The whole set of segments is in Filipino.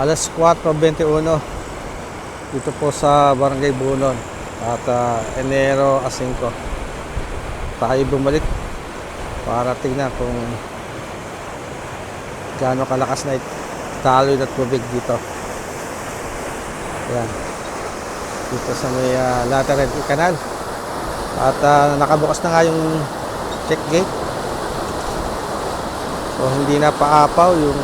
Alas 4.21 dito po sa Barangay Bunon at ah, Enero a 5 tayo bumalik para tignan kung gaano kalakas na taloy na tubig dito. Yan dito sa may uh, Lateran Canal. At ah, nakabukas na nga yung check gate. So hindi na paapaw yung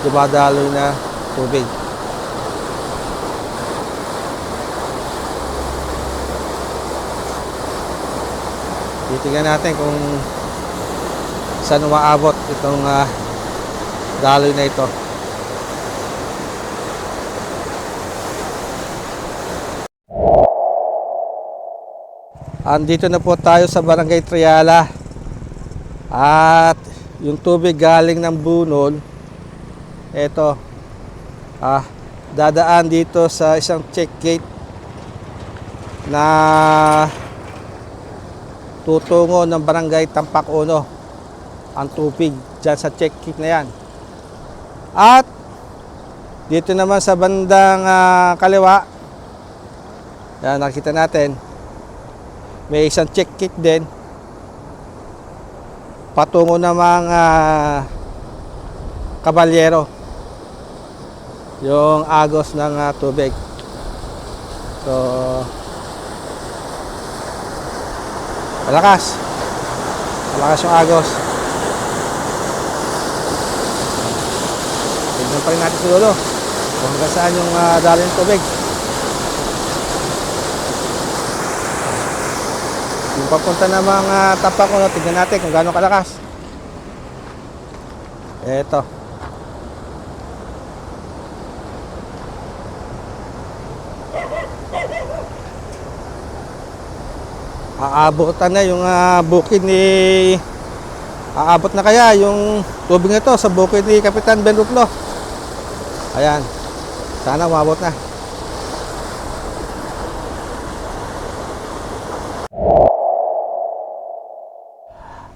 dumadaloy na tubig titingnan natin kung saan umaabot itong ah, daloy na ito Andito na po tayo sa Barangay Triala. At yung tubig galing ng bunol, eto, ah, dadaan dito sa isang check gate na tutungo ng Barangay Tampak Uno ang tubig dyan sa check gate na yan. At dito naman sa bandang ah, kaliwa, yan nakita natin, may isang check kit din. Patungo na mga kabalyero. Yung agos ng ah, tubig. So, malakas. Malakas yung agos. Tignan pa rin natin si Lolo. Kung hanggang saan yung uh, dali ng tubig. Yung papunta ng mga tapak ko, tignan natin kung gaano kalakas. Eto. Aabutan na yung ah, bukid ni Aabot na kaya yung tubig nito sa bukid ni Kapitan Ben Ruplo. Ayan. Sana umabot na.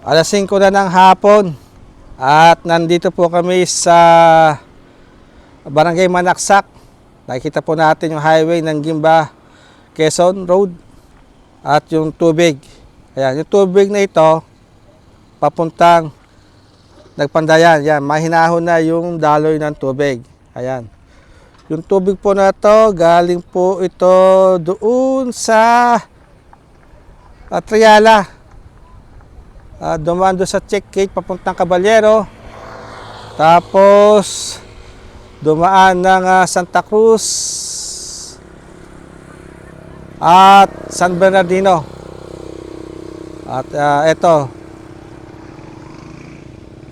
Alas 5 na ng hapon at nandito po kami sa Barangay Manaksak. Nakikita po natin yung highway ng Gimba, Quezon Road at yung tubig. Ayan, yung tubig na ito papuntang nagpandayan. Yan, mahinahon na yung daloy ng tubig. Ayan. Yung tubig po na to, galing po ito doon sa uh, Triala. Uh, dumaan doon sa check gate papuntang Caballero. Tapos dumaan ng ah, Santa Cruz at San Bernardino. At ah, ito,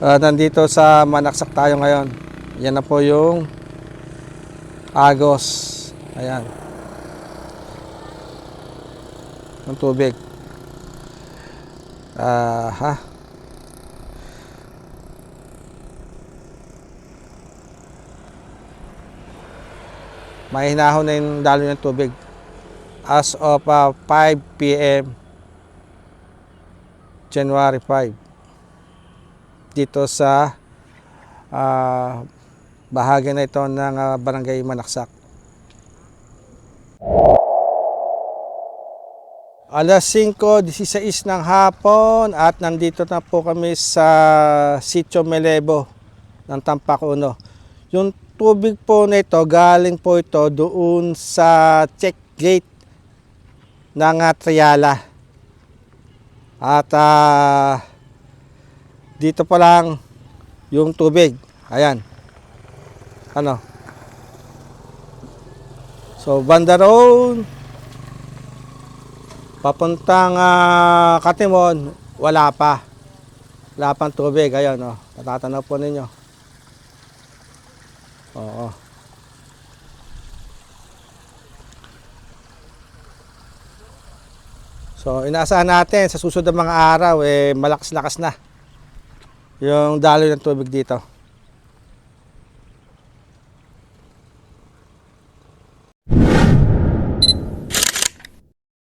ah, nandito sa Manaksak tayo ngayon. Yan na po yung Agos. Ayan. Yung tubig. Ah, ha. Mahinahon na yung dalo ng tubig. As of ah, 5 p.m. January 5 dito sa ah, bahagi na ito ng ah, Barangay Manaksak. Alas 5.16 ng hapon at nandito na po kami sa Sitio Melebo ng Tampak Uno. Yung tubig po nito galing po ito doon sa check gate ng ah, Triala. At ah, dito pa lang yung tubig. Ayan. Ano? So, banda road, papuntang ah, Katimon, wala pa. Wala pang tubig. Ayan, oh. Natatanaw po ninyo. Oo. So, inaasahan natin sa susunod na mga araw, eh, malakas-lakas na yung daloy ng tubig dito.